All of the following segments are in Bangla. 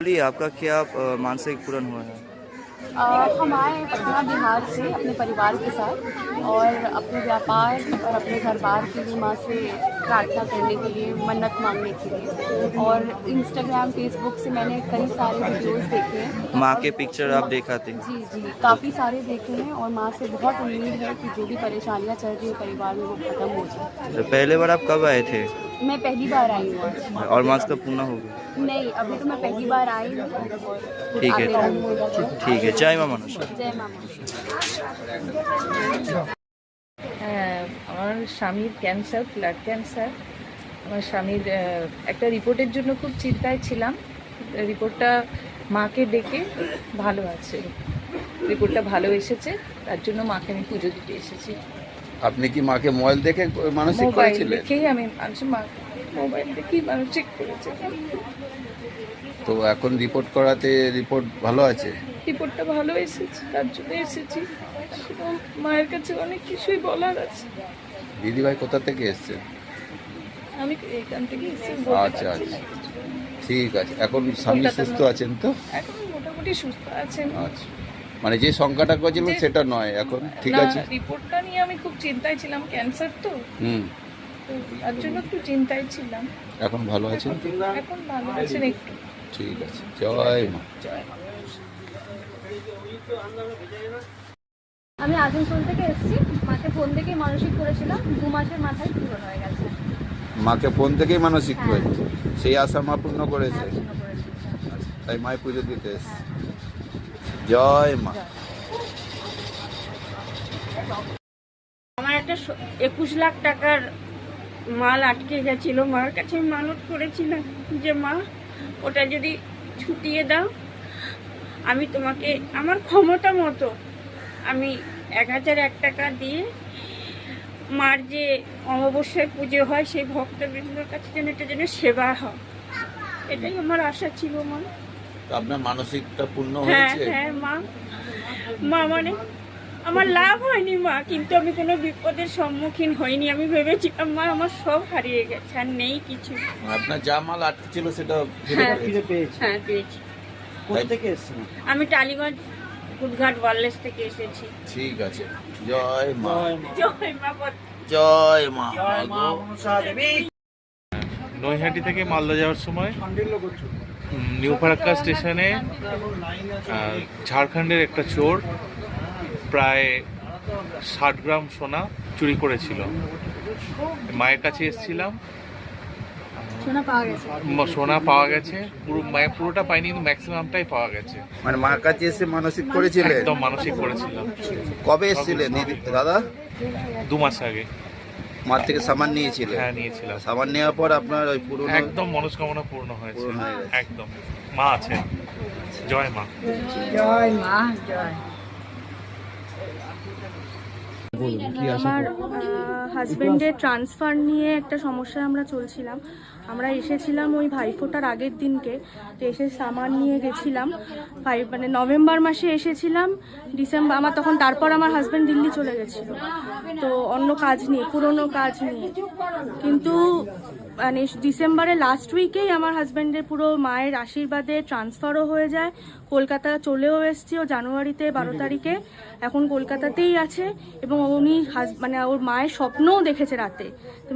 बोलिए आपका क्या मानसिक पूर्ण हुआ है? अ, हम आए पटना बिहार से अपने परिवार के साथ और अपने व्यापार और अपने घर बार के लिए माँ से प्रार्थना करने के लिए मन्नत मांगने के लिए। और इंस्टाग्राम फेसबुक से मैंने कई सारे वीडियोस देखे हैं। माँ के पिक्चर आप देखा थे? जी जी। काफ़ी सारे देखे हैं और माँ से बहुत उम्मीद है कि जो भी परेशानियाँ चल रही है परिवार में वो ख़त्म हो जाए। तो पहले बार आप कब आए थे? मैं पहली बार आई हूँ आज। और मास्क का पूर्ण हो गया नहीं अभी तो मैं पहली बार आई हूँ और फिर ठीक है। आगे रहूँगा तो। ठीक है जय माँ मनोज जय मामा হ্যাঁ আমার স্বামীর ক্যান্সার ব্লাড ক্যান্সার আমার স্বামীর আহ, একটা রিপোর্টের জন্য খুব চিন্তায় ছিলাম রিপোর্টটা মাকে ডেকে ভালো আছে রিপোর্টটা ভালো এসেছে তার জন্য মাকে আমি পুজো দিতে এসেছি আপনি কি মাকে মোবাইল দেখে মানসিক করেছিলেন? দেখেই আমি মা মোবাইল দেখেই মানসিক তো এখন রিপোর্ট করাতে রিপোর্ট ভালো আছে? রিপোর্টটা ভালো এসেছে তার জন্য এসেছি। মায়ের কাছে অনেক কিছুই বলার আছে। দিদিভাই কোথা থেকে এসছেন? আমি এখান থেকে এসে বলতে আচ্ছা আচ্ছা। ঠিক আছে এখন স্বামী সুস্থ আছেন তো? এখন মোটামুটি সুস্থ আছেন। আচ্ছা। মানে যে সংখ্যাটা করেছিলেন যে- সেটা নয় এখন ঠিক আছে। রিপোর্টটা নিয়ে আমি খুব চিন্তায় ছিলাম ক্যান্সার তো। হুম। তো তার জন্য একটু চিন্তায় ছিলাম। এখন ভালো আছেন? এখন ভালো আছেন একটু। ঠিক আছে। জয় মা। জয় মা। আমি আসানসোল থেকে এসেছি। মাকে ফোন থেকেই মানসিক করেছিলাম। দু মাসের মাথায় পূরণ হয়ে গেছে। মাকে ফোন থেকেই মানসিক করেছে। সেই আশা মা পূর্ণ করেছে। পূর্ণ করেছি। তাই মায়ের পুজো দিতে এসছে। জয় মা। আমার একটা একুশ লাখ টাকার মাল আটকে গেছিল। মার কাছে আমি মানত করেছিলাম যে, মা, ওটা যদি ছুটিয়ে দাও, আমি তোমাকে, আমার ক্ষমতা মতো, আমি এক হাজার এক টাকা দিয়ে মার যে অমাবস্যায় পুজো হয়, সেই ভক্তবৃন্দর কাছে যেন এটা যেন সেবা হয়। এটাই আমার আশা ছিল, মা। আপনার মানসিকটা পূর্ণ হ্যাঁ হয়েছে? হ্যাঁ মা। মা মানে আমার লাভ হয়নি মা কিন্তু আমি কোনো বিপদের সম্মুখীন হইনি। আমি ভেবেছিলাম মা আমার সব হারিয়ে গেছে আর নেই কিছু। আপনার যা মাল আটকে ছিল সেটা হ্যাঁ ফিরে পেয়েছি। হ্যাঁ পেয়েছি। কোথা থেকে এসেছেন আমি টালিগঞ্জ কুটঘাট ওয়ারলেস থেকে এসেছি। ঠিক আছে। জয় মা। জয় মা। বল- জয় মা। নৈহাটি থেকে মালদা যাওয়ার সময় নিউ ফারাক্কা স্টেশনে ঝাড়খণ্ডের একটা চোর প্রায় ষাট গ্রাম সোনা চুরি করেছিল। মায়ের কাছে এসেছিলাম। সোনা পাওয়া গেছে? পুরো মায়ের পুরোটা পাইনি কিন্তু ম্যাক্সিমামটাই পাওয়া গেছে। মানে মার কাছে এসে মানসিক করেছিলেন একদম মানসিক করেছিলাম। কবে এসেছিলেন দিদি দাদা? দু মাস আগে। মার থেকে সামান নিয়েছিলেন হ্যাঁ নিয়েছিলাম। সামান নেওয়ার পর আপনার ওই পুরো একদম মনস্কামনা পূর্ণ হয়েছে। হয়ে একদম। মা আছে জয় মা। জয় আমার হাজব্যান্ডের ট্রান্সফার নিয়ে একটা সমস্যায় আমরা চলছিলাম। আমরা এসেছিলাম ওই ভাইফোঁটার আগের দিনকে, তো এসে সামান নিয়ে গেছিলাম। ফাইভ মানে নভেম্বর মাসে এসেছিলাম, ডিসেম্বর, আমার তখন তারপর আমার হাজব্যান্ড দিল্লি চলে গেছিল। তো অন্য কাজ নিয়ে, পুরনো কাজ নিয়ে। কিন্তু মানে ডিসেম্বরের লাস্ট উইকেই আমার হাজব্যান্ডের পুরো মায়ের আশীর্বাদে ট্রান্সফারও হয়ে যায়। কলকাতা চলেও এসছি ও জানুয়ারিতে বারো তারিখে। এখন কলকাতাতেই আছে এবং উনি মানে ওর মায়ের স্বপ্নও দেখেছে রাতে।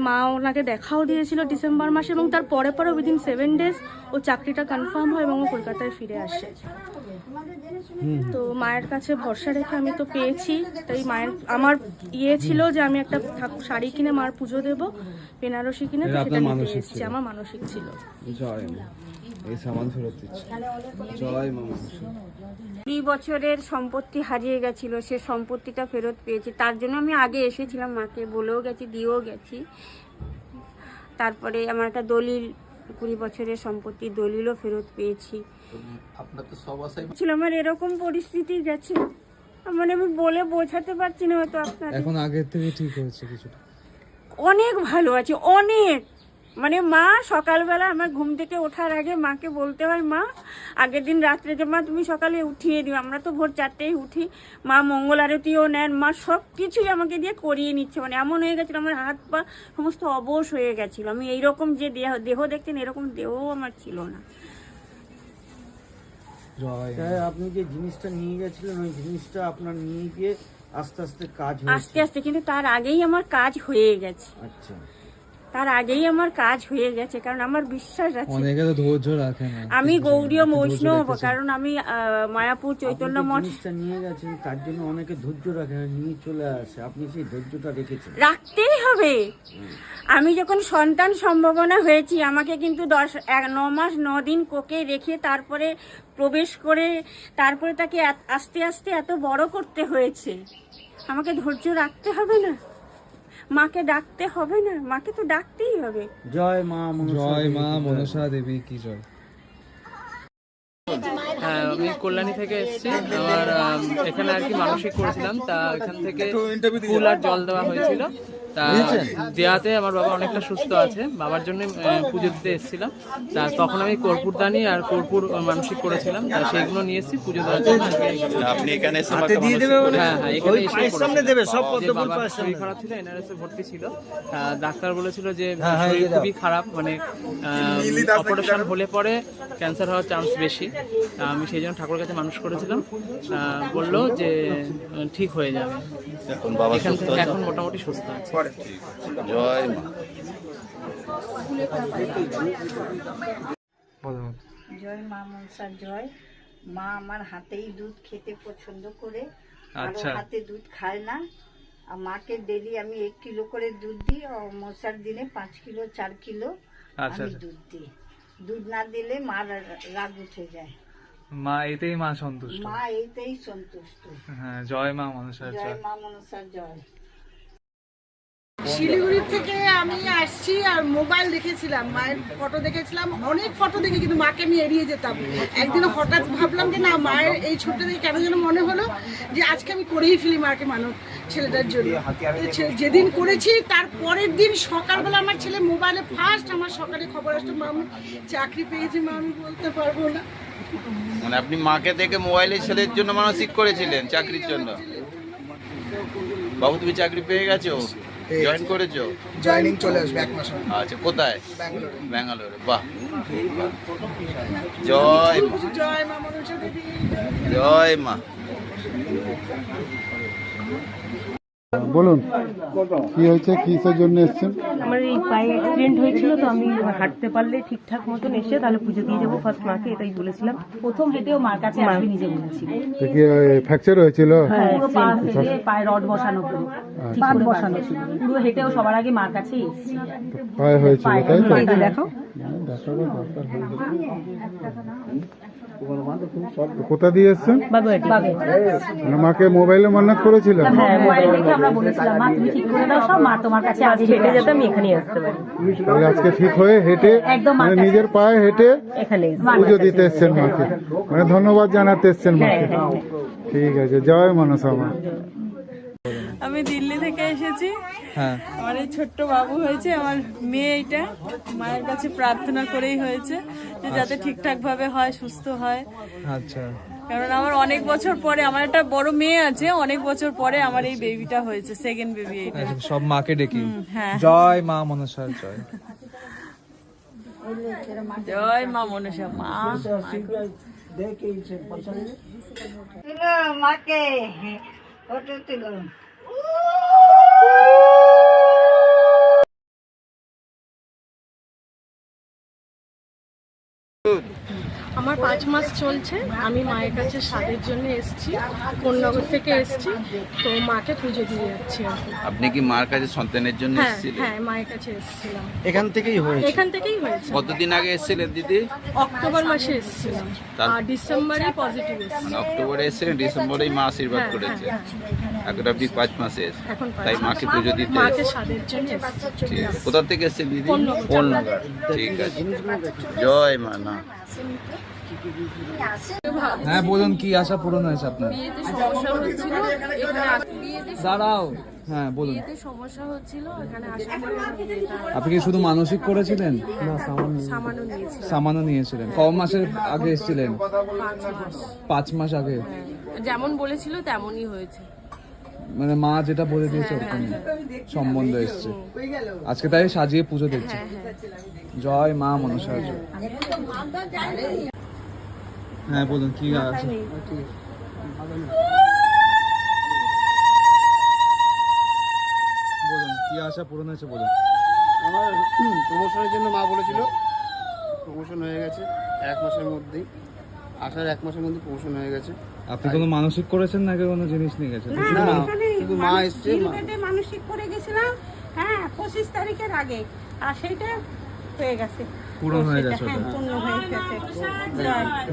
মা ওনাকে দেখাও দিয়েছিল ডিসেম্বর মাসে এবং তার পরে পরে উইদিন সেভেন ডেজ ও চাকরিটা কনফার্ম হয় এবং ও কলকাতায় ফিরে আসে। তো মায়ের কাছে ভরসা রেখে আমি তো পেয়েছি। তাই মায়ের আমার ইয়ে ছিল যে আমি একটা ঠাকুর শাড়ি কিনে মার পুজো দেবো বেনারসি কিনে তো সেটা নিতে এসেছি আমার মানসিক ছিল। কুড়ি বছরের সম্পত্তি হারিয়ে গেছিল সে সম্পত্তিটা ফেরত পেয়েছি। তার জন্য আমি আগে এসেছিলাম মাকে বলেও গেছি দিয়েও গেছি। তারপরে আমার একটা দলিল কুড়ি বছরের সম্পত্তি দলিলও ফেরত পেয়েছি। ছিল আমার এরকম পরিস্থিতি গেছে। মানে আমি বলে বোঝাতে পারছি না হয়তো আপনার এখন আগের থেকে ঠিক হয়েছে কিছুটা। অনেক ভালো আছে অনেক। মানে মা সকালবেলা আমার ঘুম থেকে ওঠার আগে মাকে বলতে হয় মা আগের দিন রাত্রে যে মা তুমি সকালে উঠিয়ে দিও আমরা তো ভোর চারটেই উঠি। মা মঙ্গল আরতিও নেন মা সব কিছুই আমাকে দিয়ে করিয়ে নিচ্ছে। মানে এমন হয়ে গেছিল আমার হাত পা সমস্ত অবশ হয়ে গেছিল। আমি এইরকম যে দেহ দেহ দেখতেন এরকম দেহ আমার ছিল না। আপনি যে জিনিসটা নিয়ে গেছিলেন ওই জিনিসটা আপনার নিয়ে গিয়ে আস্তে আস্তে কাজ আস্তে আস্তে কিন্তু তার আগেই আমার কাজ হয়ে গেছে। আচ্ছা। তার আগেই আমার কাজ হয়ে গেছে কারণ আমার বিশ্বাস আছে। অনেকে তো ধৈর্য রাখে না। আমি গৌরীয় বৈষ্ণব কারণ আমি মায়াপুর চৈতন্য মঠ নিয়ে গেছেন তার জন্য অনেকে ধৈর্য রাখে না নিয়ে চলে আসে। আপনি সেই ধৈর্যটা রেখেছেন। রাখতেই হবে। আমি যখন সন্তান সম্ভাবনা হয়েছি আমাকে কিন্তু দশ এক ন মাস ন দিন কোকে রেখে তারপরে প্রবেশ করে তারপরে তাকে আস্তে আস্তে এত বড় করতে হয়েছে। আমাকে ধৈর্য রাখতে হবে না? মাকে ডাকতে হবে না? মাকে তো ডাকতেই হবে। জয় মা মনসা জয় মা মনসা দেবী কি জয়? হ্যাঁ আমি কল্যাণী থেকে এসেছি। আমার এখানে আর কি মানসিক করেছিলাম। তা এখান থেকে ফুল আর জল দেওয়া হয়েছিল। তা দেওয়াতে আমার বাবা অনেকটা সুস্থ আছে। বাবার জন্য পুজো দিতে এসেছিলাম। তা তখন আমি কর্পূরদানি আর কর্পূর মানসিক করেছিলাম। তা সেইগুলো নিয়ে এসেছি পুজো দেওয়ার জন্য। আপনি এখানে এসে হাতে দিয়ে দেবে হ্যাঁ হ্যাঁ এখানে এসে সামনে দেবে সব পদ্ম ফুল পায়ের সামনে। খারাপ ছিল এনআরএস এ ভর্তি ছিল। ডাক্তার বলেছিল যে হ্যাঁ, হ্যাঁ, শরীর। খুবই খারাপ মানে অপারেশন হলে পরে ক্যান্সার হওয়ার চান্স বেশি। আমি সেই জন্য ঠাকুরের কাছে মানুষ করেছিলাম। তা বলল যে ঠিক হয়ে যাবে। এখন বাবা সুস্থ এখন মোটামুটি সুস্থ আছে। জয় মা। জয় মা মনসা জয়। মা আমার হাতেই দুধ খেতে পছন্দ করে। আর আচ্ছা। হাতে দুধ খায় না। আর মাকে ডেলি আমি এক কিলো করে দুধ দিই। ও মশার দিনে পাঁচ কিলো চার কিলো আচ্ছা, আমি। দুধ দিই। দুধ না দিলে মার রাগ উঠে যায়। মা এতেই মা সন্তুষ্ট। মা এইতেই সন্তুষ্ট। হ্যাঁ জয় মা মনসা জয়। মা মনসা জয়। শিলিগুড়ি থেকে আমি আসছি আর মোবাইল দেখেছিলাম মায়ের ফটো দেখেছিলাম অনেক ফটো দেখে কিন্তু মাকে আমি এড়িয়ে যেতাম। একদিন হঠাৎ ভাবলাম যে না মায়ের এই ছবিটা দেখে কেন যেন মনে হলো যে আজকে আমি করেই ফেলি মাকে মানুষ ছেলেটার জন্য। তো যেদিন করেছি তার পরের দিন সকালবেলা আমার ছেলে মোবাইলে ফার্স্ট আমার সকালে খবর আসতো মা আমি চাকরি পেয়েছি মা আমি বলতে পারব না। মানে আপনি মাকে দেখে মোবাইলে ছেলের জন্য মানসিক করেছিলেন চাকরির জন্য? বাবু তুমি চাকরি পেয়ে গেছো? জয়েন করেছ? জয়নিং চলে আসবে এক মাস আচ্ছা কোথায়? ব্যাঙ্গালোরে। বাহ। জয় মা। জয় মা জয় মা। বলুন কি হয়েছে কিসের জন্য এসেছেন? আমার এই পায়ে অ্যাক্সিডেন্ট হয়েছিল তো আমি হাঁটতে পারলে ঠিকঠাক মতন এসে তাহলে পুজো দিয়ে যাব ফার্স্ট মাকে এটাই বলেছিলাম। প্রথম হেঁটেও মার কাছে আসবে নিজে বলেছি কি ফ্র্যাকচার হয়েছিল? পুরো পায়ে রড বসানো পুরো বাদ বসানো ছিল। পুরো হেঁটেও সবার আগে মার কাছে পায়ে হয়েছিল তাই তো? দেখো। কোথা দিয়ে এসছেন? মানে মাকে মোবাইলে মান্নাত হ্যাঁ মোবাইল দেখে আমরা বলেছিলাম মা তুমি ঠিক করে দাও সব মা তোমার কাছে আজ হেঁটে যেতে আমি এখানেই আসতে পারি। আজকে ঠিক হয়ে হেঁটে একদম মানে। নিজের পায়ে হেঁটে এখানে পুজো দিতে এসছেন মাকে। মানে ধন্যবাদ জানাতে এসছেন মাকে। ঠিক আছে জয় মনসা মা। আমি দিল্লি থেকে এসেছি। হ্যাঁ। আমার এই ছোট্ট বাবু হয়েছে আমার মেয়ে এটা মায়ের কাছে প্রার্থনা করেই হয়েছে যে যাতে ঠিকঠাক ভাবে হয় সুস্থ হয়। আচ্ছা। কারণ আমার অনেক বছর পরে আমার একটা বড় মেয়ে আছে অনেক বছর পরে আমার এই বেবিটা হয়েছে সেকেন্ড বেবি এটা সব মাকে ডেকে। হ্যাঁ। জয় মা মনসার জয়। জয় মা মনসা মা। মাকে। ফটো তুলো। আমার পাঁচ মাস চলছে আমি মায়ের কাছে স্বাদের জন্য এসেছি কোন্নগর থেকে এসেছি তো মাকে পুজো দিয়ে যাচ্ছি আপনি কি মার কাছে সন্তানের জন্য হ্যাঁ এসেছিলেন? হ্যাঁ মায়ের কাছে এসেছিলাম। এখান থেকেই হয়েছে? এখান থেকেই হয়েছে। কতদিন আগে এসেছিলেন দিদি? অক্টোবর মাসে এসেছিলাম। তার- আর ডিসেম্বরে পজিটিভ এসেছি মানে অক্টোবরে এসেছিলেন ডিসেম্বরেই মা আশীর্বাদ হ্যাঁ, করেছে। হ্যাঁ, এখন আপনি পাঁচ মাসে এসেছেন। এখন পাঁচ তাই মাস। মাকে পুজো দিতে মাকে এসেছেন। স্বাদের জন্য এসেছি। ঠিক আছে। কোথা থেকে এসেছেন দিদি? কোন্নগর। কোন্নগর। ঠিক আছে। জয় মা না। হ্যাঁ বলুন কি আশা পূরণ হয়েছে আপনার? দাঁড়াও। হ্যাঁ বলুন। সমস্যা হচ্ছিল এখানে আপনি কি শুধু মানসিক করেছিলেন? সামান্য সামান্য নিয়েছিলেন। কম মাসের আগে এসেছিলেন? পাঁচ মাস আগে। যেমন বলেছিল তেমনই হয়েছে। মানে মা যেটা বলে দিয়েছে ওরকম সম্বন্ধ এসছে। আজকে তাই সাজিয়ে পুজো দিচ্ছে। জয় মা মনসা হ্যাঁ বলুন কি আছে? বলুন কি আশা পূরণ হয়েছে বলুন। আমার প্রমোশনের জন্য মা বলেছিল প্রমোশন হয়ে গেছে এক মাসের মধ্যেই। আসার এক মাসের মধ্যে প্রমোশন হয়ে গেছে। আপনি কোনো মানসিক করেছেন নাকি কোনো জিনিস নিয়ে গেছেন? না শুধু মা এসছে মানসিক করে গেছিলাম। হ্যাঁ পঁচিশ তারিখের আগে। আর সেইটা হয়ে গেছে। পূরণ হয়ে গেছে পূর্ণ হয়ে গেছে।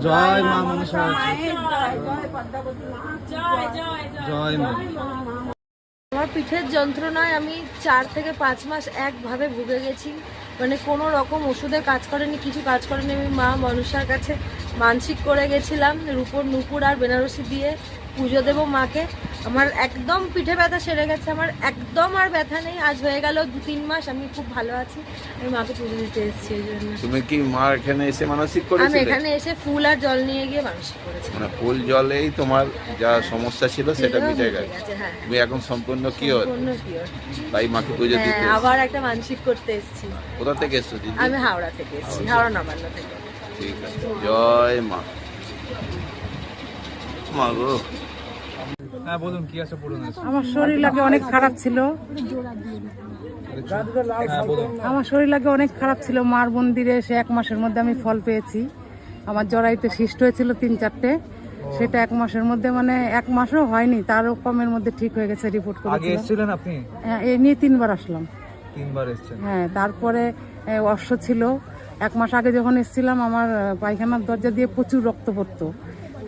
জয় মা মনসা জয় জয় মা। জয় জয় জয়। মা। আমার পিঠের যন্ত্রণায় আমি চার থেকে পাঁচ মাস একভাবে ভুগে গেছি। মানে কোনো রকম ওষুধে কাজ করেনি কিছু কাজ করেনি। আমি মা মনসার কাছে মানসিক করে গেছিলাম রূপর নুপুর আর বেনারসি দিয়ে। পুজো দেবো মাকে। আমার একদম পিঠে ব্যথা সেরে গেছে আমার একদম আর ব্যথা নেই। আজ হয়ে গেল দু তিন মাস আমি খুব ভালো আছি। আমি মাকে পুজো দিতে এসেছি এই জন্য। তুমি কি মা এখানে এসে মানসিক আমি এখানে এসে ফুল আর জল নিয়ে গিয়ে মানসিক করেছি। মানে ফুল জলেই তোমার যা সমস্যা ছিল সেটা মিটে গেছে। হ্যাঁ। তুমি এখন সম্পূর্ণ কিওর। তাই মাকে পুজো হ্যাঁ দিতে আবার একটা মানসিক করতে এসেছি। কোথা থেকে এসছো দিদি? আমি হাওড়া থেকে এসেছি হাওড়া নবান্ন থেকে। ঠিক আছে। জয় মা। হ্যাঁ বলুন কি আমার শরীর লাগে অনেক খারাপ ছিল। হ্যাঁ আমার শরীর লাগে অনেক খারাপ ছিল। মার মন্দিরে এসে এক মাসের মধ্যে আমি ফল পেয়েছি। আমার জরাইতে সৃষ্ট হয়েছিল তিন চারটে। সেটা এক মাসের মধ্যে মানে এক মাসও হয়নি। তারও কমের মধ্যে ঠিক হয়ে গেছে রিপোর্ট আগে এসেছিলেন আপনি? হ্যাঁ, এই নিয়ে তিনবার আসলাম। তিনবার এসেছেন। হ্যাঁ তারপরে অশ্ব ছিল। এক মাস আগে যখন এসেছিলাম আমার পায়খানার দরজা দিয়ে প্রচুর রক্ত পড়তো।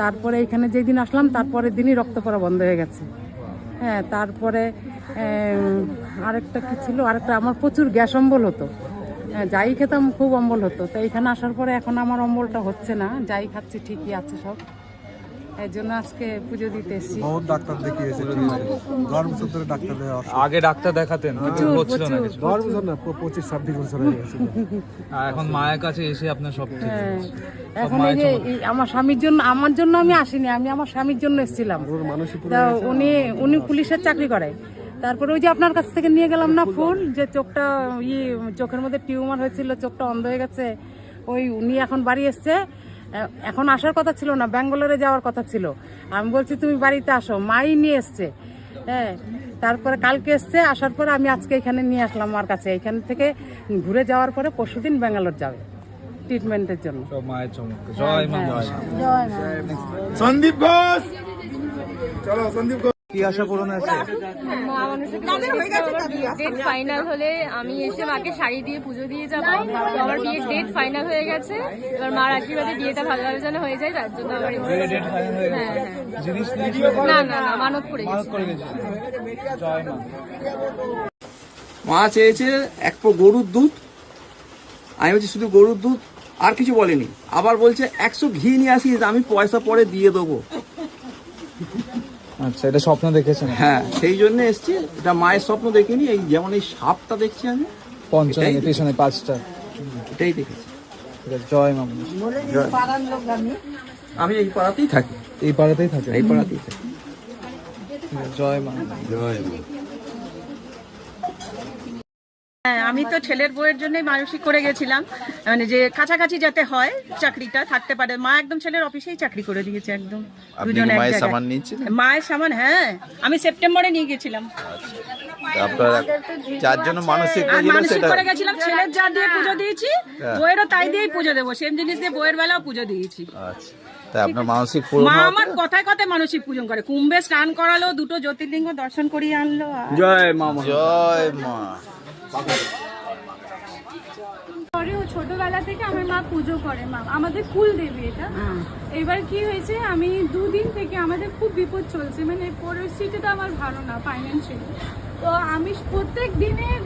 তারপরে এখানে যেদিন আসলাম তারপরের দিনই রক্ত পড়া বন্ধ হয়ে গেছে। হ্যাঁ তারপরে আরেকটা কি ছিল? আরেকটা আমার প্রচুর গ্যাস অম্বল হতো। হ্যাঁ, যাই খেতাম খুব অম্বল হতো। তো এখানে আসার পরে এখন আমার অম্বলটা হচ্ছে না। যাই খাচ্ছি ঠিকই আছে সব। এই জন্য আজকে পুজো দিতে এসেছি। বহুত ডাক্তার দেখিয়েছে দশ বছর ধরে ডাক্তার আগে ডাক্তার দেখাতেন কিন্তু প্রচুর, হচ্ছিল না কিছু। দশ বছর না পঁচিশ ছাব্বিশ বছর হয়ে গেছে। আর এখন মায়ের কাছে এসে আপনার সব ঠিক হ্যাঁ। এখন এই যে এই আমার স্বামীর জন্য আমার জন্য আমি আসিনি আমি আমার স্বামীর জন্য এসেছিলাম। তা উনি উনি পুলিশের চাকরি করে। তারপরে ওই যে আপনার কাছ থেকে নিয়ে গেলাম না ফুল যে চোখটা ই চোখের মধ্যে টিউমার হয়েছিল চোখটা অন্ধ হয়ে গেছে। ওই উনি এখন বাড়ি এসছে। এখন আসার কথা ছিল না ব্যাঙ্গালোরে যাওয়ার কথা ছিল। আমি বলছি তুমি বাড়িতে আসো মাই নিয়ে এসছে। হ্যাঁ তারপরে কালকে এসছে আসার পরে আমি আজকে এখানে নিয়ে আসলাম আমার কাছে। এখান থেকে ঘুরে যাওয়ার পরে পরশুদিন ব্যাঙ্গালোর যাবে ট্রিটমেন্টের জন্য। সব মায়ের চমক। জয় মা হ্যাঁ, মা। সন্দীপ ঘোষ! চলো সন্দীপ কি আশা পূরণ হয়েছে ডেট ফাইনাল হলে আমি এসে মাকে শাড়ি দিয়ে পুজো দিয়ে যাব। আমার বিয়ের ডেট ফাইনাল হয়ে গেছে। এবার মার আশীর্বাদে বিয়েটা ভালোভাবে যেন হয়ে যায় তার জন্য আমার বিয়ের ডেট ফাইনাল হয়ে গেছে। হ্যাঁ, না না না মানত করে মা চেয়েছে এক পো গরুর দুধ। আমি বলছি শুধু গরুর দুধ? আর কিছু বলেনি। আবার বলছে একশো ঘি নিয়ে আসিস আমি পয়সা পরে দিয়ে দেবো। আচ্ছা এটা স্বপ্ন দেখেছেন? হ্যাঁ সেই জন্য এসছি। এটা মায়ের স্বপ্ন দেখিনি এই যেমন এই সাপটা দেখছি আমি পঞ্চমের পেছনে পাঁচটা। এটাই দেখেছি। জয় মা। জয়। আমি। এই পাড়াতেই থাকি। এই পাড়াতেই থাকি? এই পাড়াতেই থাকি। জয় আছে, জয় মা জয় হ্যাঁ আমি তো ছেলের বউয়ের জন্যই মানসিক করে গেছিলাম। মানে যে কাছাকাছি যাতে হয় চাকরিটা থাকতে পারে। মা একদম ছেলের অফিসেই চাকরি করে দিয়েছে একদম। দুজন এক মায়ের সামান নিয়েছিলেন? মায়ের সামান হ্যাঁ। আমি সেপ্টেম্বরে নিয়ে গেছিলাম। তা আপনার মানসিক মানসিক করে গেছিলাম ছেলের যা দিয়ে পুজো দিয়েছি হ্যাঁ। বইয়েরও তাই দিয়েই পুজো দেবো। সেম জিনিস দিয়ে বইয়ের বেলাও পুজো দিয়েছি। আচ্ছা। তাই আপনার মানসিক পূরণ মা আমার কথায় কথায় মানসিক পূজন করে। কুম্ভে স্নান করালো দুটো জ্যোতির্লিঙ্গ দর্শন করিয়ে আনলো জয় মা জয় মা। পরে ও ছোটবেলা থেকে আমার মা পুজো করে মা আমাদের কুল দেবী এটা। এবার কি হয়েছে আমি দুদিন থেকে আমাদের খুব বিপদ চলছে মানে পরিস্থিতিটা আমার ভালো না ফাইন্যান্সিয়ালি তো আমি প্রত্যেক দিনের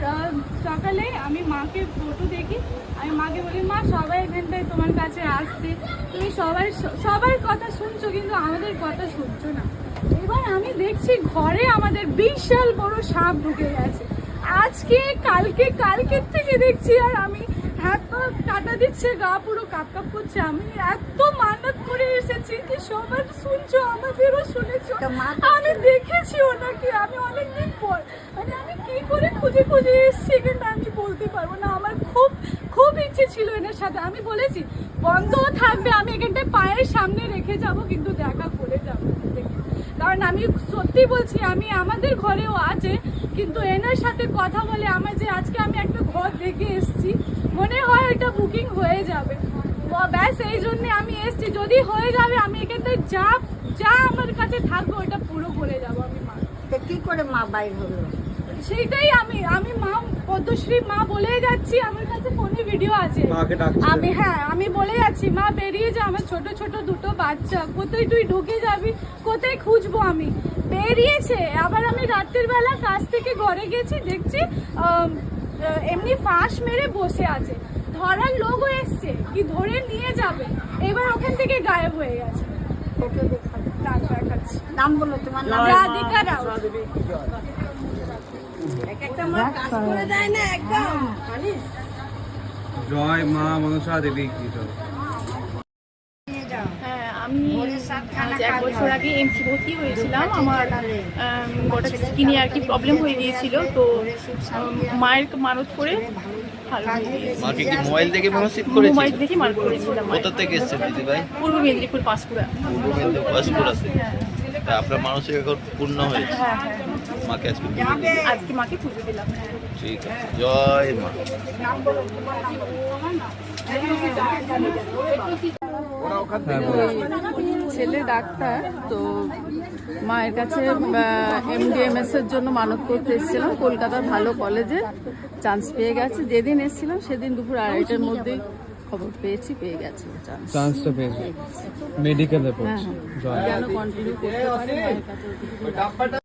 সকালে আমি মাকে ফটো দেখি আমি মাকে বলি মা সবাই এখানটায় তোমার কাছে আসছে। তুমি সবাই সবার কথা শুনছো কিন্তু আমাদের কথা শুনছো না। এবার আমি দেখছি ঘরে আমাদের বিশাল বড় সাপ ঢুকে গেছে। আজকে কালকে কালকের থেকে দেখছি আর আমি হাত পা কাটা দিচ্ছে গা পুরো কাপ কাপ করছে। আমি এত মানত করে এসেছি কি সবার শুনছো আমাদেরও শুনেছো? আমি দেখেছি ওনাকে আমি অনেকদিন পর মানে আমি কি করে খুঁজে খুঁজে এসেছি কিন্তু আমি বলতে পারব না। আমার খুব খুব ইচ্ছে ছিল এনার সাথে। আমি বলেছি বন্ধ থাকবে আমি এখানটায় পায়ের সামনে রেখে যাব কিন্তু দেখা করে যাব। কারণ আমি সত্যি বলছি, আমি আমাদের ঘরেও আছে, কিন্তু এনার সাথে কথা বলে আমার যে আজকে আমি একটা ঘর দেখে এসছি, মনে হয় এটা বুকিং হয়ে যাবে। ব্যাস, এই জন্য আমি এসছি। যদি হয়ে যাবে, আমি এখানে যা যা আমার কাছে থাকব, ওটা পুরো করে যাব আমি মা। কি করে মা বাইর হলো? সেইটাই আমি আমি মা পদ্মশ্রী মা বলে যাচ্ছি আমার কাছে ফোনে ভিডিও আছে। আমি হ্যাঁ আমি বলে যাচ্ছি মা বেরিয়ে যা আমার ছোট ছোট দুটো বাচ্চা কোথায় তুই ঢুকে যাবি কোথায় খুঁজবো আমি? বেরিয়েছে আবার আমি রাত্রির বেলা কাজ থেকে ঘরে গেছি দেখছি এমনি ফাঁস মেরে বসে আছে। ধরার লোকও এসছে কি ধরে নিয়ে যাবে? এবার ওখান থেকে গায়েব হয়ে গেছে। নাম বলো তোমার নাম। রাধিকা রাও। জয় মা মনসা দেবী কি হ্যাঁ আমি এক বছর আগে এমসি ভর্তি হয়েছিলাম। আমার গোটা স্কিনে আর কি প্রবলেম হয়ে গিয়েছিল তো মায়ের মানত করে ভালো মাকে কি মোবাইল দেখে মানসিক করেছিল? মোবাইল দেখে মানত করেছিলাম। কোথা থেকে এসছেন দিদি ভাই? পূর্ব মেদিনীপুর পাঁশকুড়া পূর্ব মেদিনীপুর বাসপুরা থেকে। আপনার মানসিক এখন পূর্ণ হয়েছে? হ্যাঁ হ্যাঁ। মাকে আজকে পুজো আজকে মাকে পুজো দিলাম ঠিক আছে জয় মা ছেলে ডাক্তার তো মায়ের কাছে এমডিএমএস এর জন্য মানত করতে এসেছিলাম। কলকাতার ভালো কলেজে চান্স পেয়ে গেছে। যেদিন এসেছিলাম সেদিন দুপুর আড়াইটার মধ্যেই খবর পেয়েছি পেয়ে গেছে চান্স চান্সটা পেয়েছে। মেডিকেলে হ্যাঁ পড়ছে কন্টিনিউ করতে পারে